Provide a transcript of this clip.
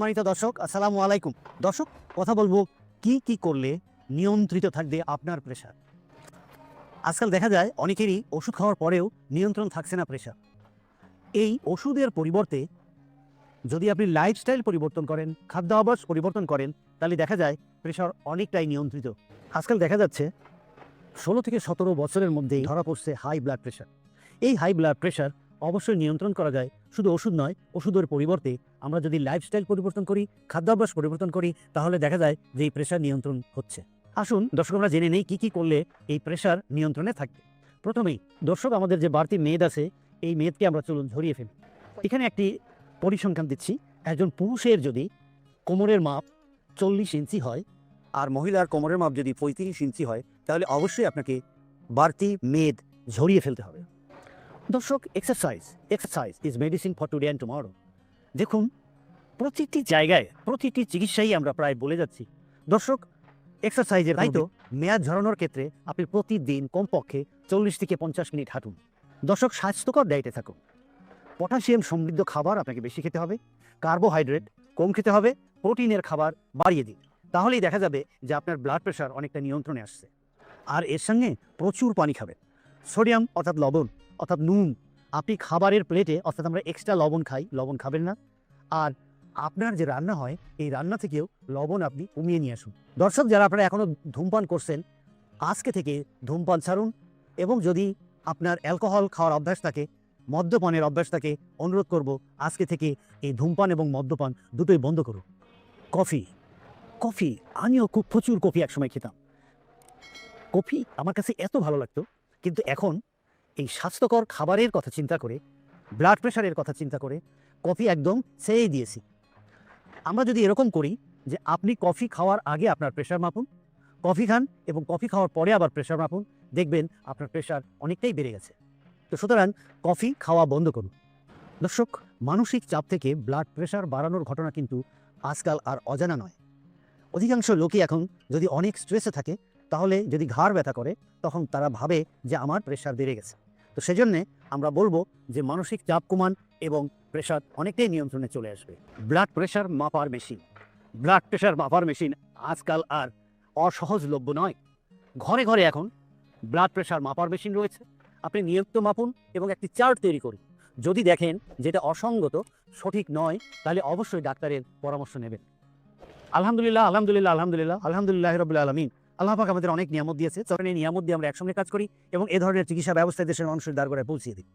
সম্মানিত দর্শক, আসসালামু আলাইকুম। দর্শক, কথা বলব কি কি করলে নিয়ন্ত্রিত থাকবে আপনার প্রেশার আজকাল দেখা যায় অনেকেরই ওষুধ খাওয়ার পরেও নিয়ন্ত্রণ থাকছে না প্রেশার এই ওষুধের পরিবর্তে যদি আপনি লাইফস্টাইল পরিবর্তন করেন, খাদ্যাভ্যাস পরিবর্তন করেন, তাহলে দেখা যায় প্রেশার অনেকটাই নিয়ন্ত্রিত। আজকাল দেখা যাচ্ছে ষোলো থেকে সতেরো বছরের মধ্যেই ধরা পড়ছে হাই ব্লাড প্রেশার এই হাই ব্লাড প্রেশার অবশ্যই নিয়ন্ত্রণ করা যায়। শুধু ওষুধ নয়, ওষুধের পরিবর্তে আমরা যদি লাইফস্টাইল পরিবর্তন করি, খাদ্যাভ্যাস পরিবর্তন করি, তাহলে দেখা যায় যে এই প্রেশার নিয়ন্ত্রণ হচ্ছে। আসুন দর্শক আমরা জেনে নেই কী কী করলে এই প্রেশার নিয়ন্ত্রণে থাকবে। প্রথমেই দর্শক আমাদের যে বাড়তি মেদ আছে, এই মেদকে আমরা চলুন ঝরিয়ে ফেলি। এখানে একটি পরিসংখ্যান দিচ্ছি। একজন পুরুষের যদি কোমরের মাপ চল্লিশ ইঞ্চি হয়, আর মহিলার কোমরের মাপ যদি পঁয়ত্রিশ ইঞ্চি হয়, তাহলে অবশ্যই আপনাকে বাড়তি মেদ ঝরিয়ে ফেলতে হবে। দর্শক exercise exercise is medicine for today and tomorrow দেখুন, প্রতিটি জায়গায় প্রতিটি চিকিৎসাই আমরা প্রায় বলে যাচ্ছি। দর্শক এক্সারসাইজের তাই তো মেয়াদ ঝরানোর ক্ষেত্রে আপনি প্রতিদিন কমপক্ষে চল্লিশ থেকে পঞ্চাশ মিনিট হাঁটুন। দর্শক, স্বাস্থ্যকর ডায়েটে থাকুন। পটাশিয়াম সমৃদ্ধ খাবার আপনাকে বেশি খেতে হবে কার্বোহাইড্রেট কম খেতে হবে, প্রোটিনের খাবার বাড়িয়ে দিন। তাহলেই দেখা যাবে যে আপনার ব্লাড প্রেশার অনেকটা নিয়ন্ত্রণে আসছে। আর এর সঙ্গে প্রচুর পানি খাবেন। সোডিয়াম অর্থাৎ লবণ অর্থাৎ নুন। আপনি খাবারের প্লেটে, অর্থাৎ আমরা এক্সট্রা লবণ খাই, লবণ খাবেন না। আর আপনার যে রান্না হয়, এই রান্না থেকেও লবণ আপনি কমিয়ে নিয়ে আসুন। দর্শক, যারা আপনারা এখনও ধূমপান করছেন, আজকে থেকে ধূমপান ছাড়ুন এবং যদি আপনার অ্যালকোহল খাওয়ার অভ্যাস থাকে, মদ্যপানের অভ্যাস থাকে, অনুরোধ করব আজকে থেকে এই ধূমপান এবং মদ্যপান দুটোই বন্ধ করুন। কফি। কফি, আমিও খুব প্রচুর কফি একসময় খেতাম। কফি আমার কাছে এত ভালো লাগতো, কিন্তু এখন এই স্বাস্থ্যকর খাবারের কথা চিন্তা করে ব্লাড প্রেশারের কথা চিন্তা করে, কফি একদম ছেড়েই দিয়েছি। আমরা যদি এরকম করি যে আপনি কফি খাওয়ার আগে আপনার প্রেশার মাপুন, কফি খান এবং কফি খাওয়ার পরে আবার প্রেশার মাপুন, দেখবেন আপনার প্রেশার অনেকটাই বেড়ে গেছে। তো সুতরাং কফি খাওয়া বন্ধ করুন। দর্শক, মানসিক চাপ থেকে ব্লাড প্রেশার বাড়ানোর ঘটনা কিন্তু আজকাল আর অজানা নয়। অধিকাংশ লোকই এখন যদি অনেক স্ট্রেসে থাকে তাহলে যদি ঘাড় ব্যথা করে, তখন তারা ভাবে যে আমার প্রেশার বেড়ে গেছে। তো সেজন্যে আমরা বলব যে মানসিক চাপ কমান এবং প্রেশার অনেকটাই নিয়ন্ত্রণে চলে আসবে। ব্লাড প্রেশার মাপার মেশিন ব্লাড প্রেশার মাপার মেশিন আজকাল আর অসহজলভ্য নয়। ঘরে ঘরে এখন ব্লাড প্রেশার মাপার মেশিন রয়েছে। আপনি নিয়মিত মাপুন এবং একটি চার্ট তৈরি করুন। যদি দেখেন যেটা অসঙ্গত, সঠিক নয়, তাহলে অবশ্যই ডাক্তারের পরামর্শ নেবেন। আলহামদুলিল্লাহ আলহামদুলিল্লাহ আলহামদুলিল্লাহ আলহামদুলিল্লাহ রবুল্লা আলমিন। আল্লাহ পাক আমাদের অনেক নিয়ামত দিয়েছে। তখন এই নিয়ামত দিয়ে আমরা একসঙ্গে কাজ করি এবং এ ধরনের চিকিৎসা ব্যবস্থায় দেশের মানুষের করে পৌঁছিয়ে দিই।